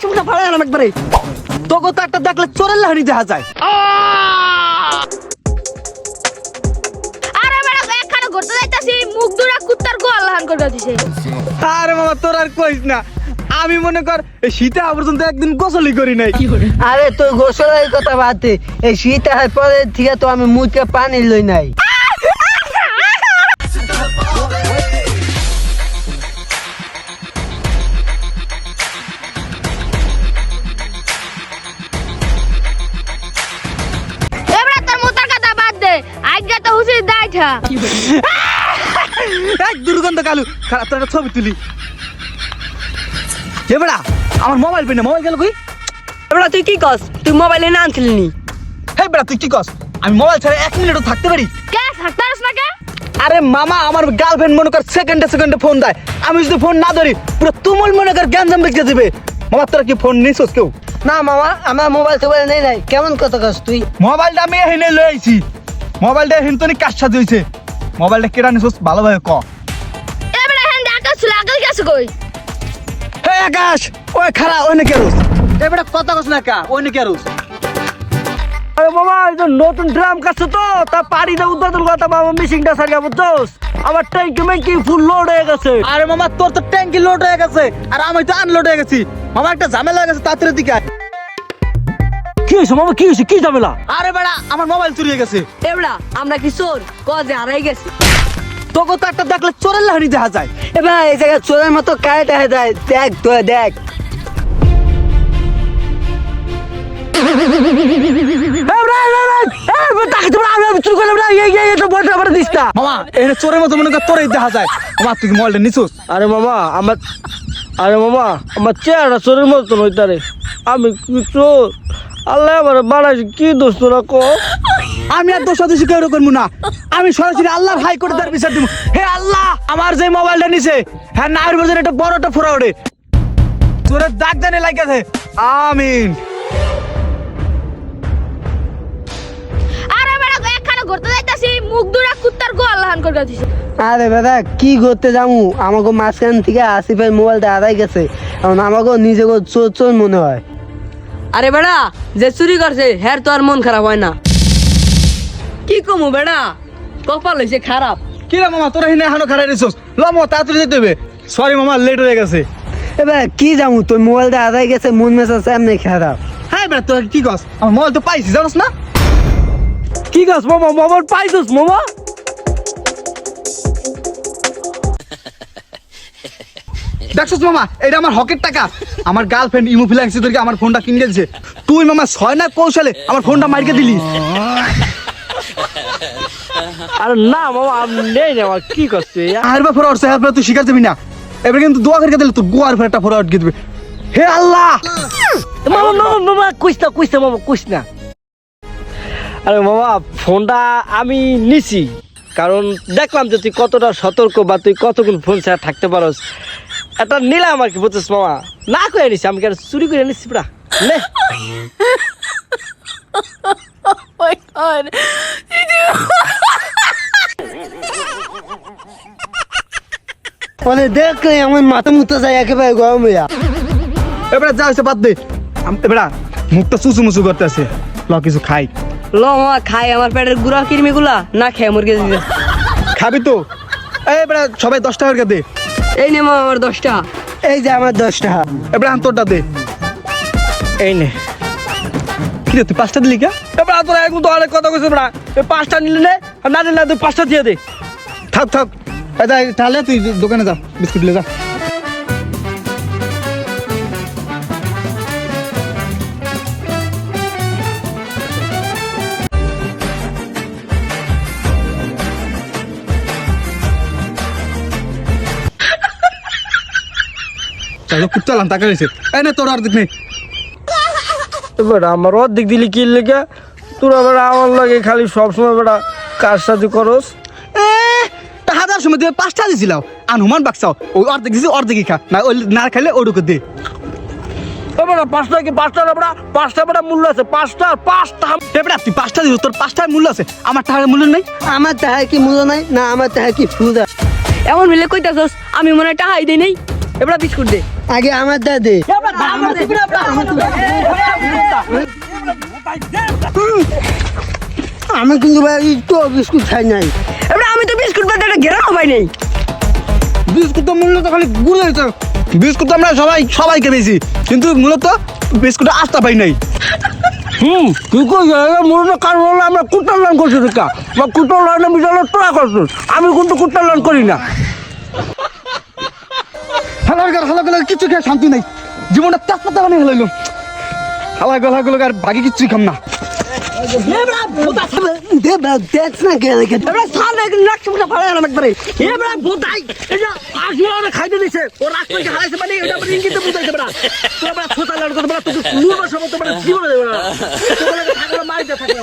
চুমটা একবারে। তোকে তো একটা দেখলে চোরের লাহানি দেখা যায়। আরে বেড়া একখানে ঘুরতে যাইতাছি মুখ দুরা কুত্তার গোয়াল লাহান করে দিছে আরে মামা তোর আর কইস না। আমি মনে কর এই শীতে পর্যন্ত একদিন গোসলই করি নাই। আরে তোর গোসলের কথা বাদে এই শীত পরে থেকে তো আমি মুখে পানি লই নাই। দাইঠা এক দুর্গন্ধ কালু খারাপ তোর একটা ছবি তুলি। এ বেড়া আমার মোবাইল পেন মোবাইল গেল কই? এবার তুই কি কস তুই মোবাইলে না আনছিলি নি? হে বেড়া তুই কি কস আমি মোবাইল ছাড়া এক মিনিটও থাকতে পারি? কে থাকতারস না কে? আরে মামা আমার গার্লফ্রেন্ড মনে কর সেকেন্ডে সেকেন্ডে ফোন দেয়। আমি যদি ফোন না ধরি পুরো তুমুল মনে কর গ্যাঞ্জাম বেঁচে দিবে মামা তোরা কি ফোন নিছিস কেউ? না মামা আমার মোবাইল টোবাইল নেই নাই। কেমন কথা কস তুই? মোবাইলটা আমি এখানে লয়ে আইছি। মোবাইলটা এখানে তো কাজ সাথে হয়েছে মোবাইলটা কেটা নিছিস? ভালোভাবে ক। এবারে হ্যাঁ আকাশ ছিল আকাশ গেছে কই? হে আকাশ ওই খারা ওই রোজ। এবারে কথা কস না কা ওই নাকি রোজ। আরে বাবা এই যে নতুন ড্রাম কাছে তো তা পাড়ি দা উদ্বোধন কথা বাবা মিশিংটা সারিয়া বুঝছস? আমার ট্যাঙ্কি ম্যাঙ্কি ফুল লোড হয়ে গেছে। আরে মামা তোর তো ট্যাঙ্কি লোড হয়ে গেছে আর আমি তো আনলোড হয়ে গেছি। মামা একটা ঝামেলা হয়ে গেছে তাড়াতাড়ি দিকে। কি হয়েছে মামা? কি হয়েছে? কি ঝামেলা? আরে বেড়া আমার মোবাইল চুরি হয়ে গেছে। এবড়া আমরা কি চোর? কজে হারাই গেছি। তোকে তো একটা দেখলে চোরের লাহানি দেখা যায়। এবার এই জায়গায় চোরের মতো কায় দেখা যায়। দেখ তো দেখ মামা এখানে চোরের মতো মনে কর তোরই দেখা যায়। মামা তুই মোবাইলটা নিছিস? আরে মামা আমার আরে মামা আমার চেহারা চোরের মতন হইতারে। আমি চোর? আল্লাহ আমার বানাইছি কি দোষ তোরা কো? আমি আর দোষ দোষী কেউ করব না। আমি সরাসরি আল্লাহর তার বিচার দিব। হে আল্লাহ আমার যে মোবাইলটা নিছে হ্যাঁ না এর বাজারে একটা বড় একটা ফোরা ওঠে। চোরের দাগ লাগেছে আমিন। আরে বেড়া একখানে ঘুরতে যাইতাছি মুখ দুরা কুত্তার গোয়াল লাহান করে দিছে আরে দাদা কি করতে যামু? আমাকে মাঝখান থেকে আসিফের মোবাইলটা আদায় গেছে। এখন আমাকে নিজেকে চোর চোর মনে হয়। আরে বেড়া যে চুরি করছে হ্যার তো আর মন খারাপ হয় না। কি কমু বেড়া? কপাল হয়েছে খারাপ। কি রে মামা তোরা হিনে এখনও খারাই রেছিস ল মামা তাড়াতাড়ি যেতে হবে। সরি মামা লেট হয়ে গেছে। এবার কি যামু তোর মোবাইলটা হারাই গেছে মন মেজাজ এমনি খারাপ। হ্যাঁ বেটা তোর কি কস? আমার মোবাইল তো পাইছি জানোস না? কি গাছ মামা মামার পাইছস মামা? দেখছিস মামা এটা আমার হকের টাকা। আমার গার্লফ্রেন্ড ইমো ফিলাংসি আমার ফোনটা কিনে দিয়েছে। তুই মামা ছয় না কৌশলে আমার ফোনটা মাইকে দিলি। আরে না মামা আমি নেই না কি করছে আর বা ফরওয়ার্ড সাহেব তুই শিকার যাবি না এবার কিন্তু দোয়া করে দিলে তোর গোয়ার ফেরটা ফরওয়ার্ড দিয়ে দিবে। হে আল্লাহ! মামা মামা মামা কইস না কইস না মামা কইস না। আরে মামা ফোনটা আমি নিছি। কারণ দেখলাম যে তুই কতটা সতর্ক বা তুই কতক্ষণ ফোন ছাড়া থাকতে পারস। এটা নিলাম আর কি বুঝছিস মামা? না করে নিছি আমি কি আর চুরি করে নিচ্ছি পুরা? নে। মানে দেখলে আমার মাথা মুথা যায় একেবারে গরম হইয়া। এবারে যা হয়েছে বাদ দে। আম- এবারে মুখটা সুসু মুসু করতেছে। ল কিছু খাই। ল মামা খাই আমার পেটের গুড়া কিরমি গুলা না খেয়ে মুরগি দিতে। খাবি তো। এই এবারে সবাই দশ টাকা করে দে। এই নে মামা আমার দশটা। এই যে আমার দশটা। এবার আন্তরটা দে। এই নে। কি তুই পাঁচটা দিলি কে? এবার তোরা এখন তো অনেক কথা কইছিস না এই পাঁচটা নিলে নে আর না নিলে না তুই পাঁচটা দিয়ে দে। থাক থাক। এই তাহলে তুই দোকানে যা বিস্কুট নিয়ে যা। চাইলে কুত্তা লাম টাকা রয়েছে এই না তোর অর্ধেক নেই। এবার আমার অর্ধেক দিলি কি লেগে তোরা বেড়া আমার লাগে খালি সবসময় বেড়া কাজ সাথে করস। হাজার সময় দিয়ে পাঁচটা দিয়েছিলাম আনুমান বাক্সাও ওই অর্ধেক দিছি অর্ধেকই খা। না ওই না খাইলে ওটুকু দে। এবার পাঁচটা কি পাঁচটা না বেড়া পাঁচটা বেড়া মূল্য আছে পাঁচটা পাঁচটা। এবারে তুই পাঁচটা দিস তোর পাঁচটার মূল্য আছে। আমার টাকার মূল্য নেই? আমার তাহার কি মূল্য নাই? না আমার তাহার কি ফুদা এমন মিলে কইতাছস আমি মনে হয় টাহাই দেই নাই। এবার বিস্কুট দে। আগে আমার দাদে আমি কিন্তু ভাই একটু বিস্কুট খাই নাই। এবার আমি তো বিস্কুট বাদ একটা ঘেরানো পাই নেই। বিস্কুট তো মূলত খালি গুলো হয়েছে। বিস্কুট তো আমরা সবাই সবাইকে পেয়েছি কিন্তু মূলত বিস্কুট আস্তা পাই নাই। হুম। তুই কই মূলত কারণ হলো আমরা কুটার লান করছি বা কুটার লাইনে বিশাল তোরা করছিস আমি কিন্তু কুটার লান করি না। হালার গার হালা গেলে কিছু খেয়ে শান্তি নাই। জীবনটা তেজপাতা বানিয়ে হেলাইলো হালা গলা গেলো আর বাকি কিছুই খাম না। খাইতে দিছে। ও রাগ করে হারাইছে মানে এটা ইঙ্গিতে বুঝাইতে পারা তোরা ছোটা লড় করতে তোকে জীবনে দেবে না তোকে থাকলে মারিতে থাকলে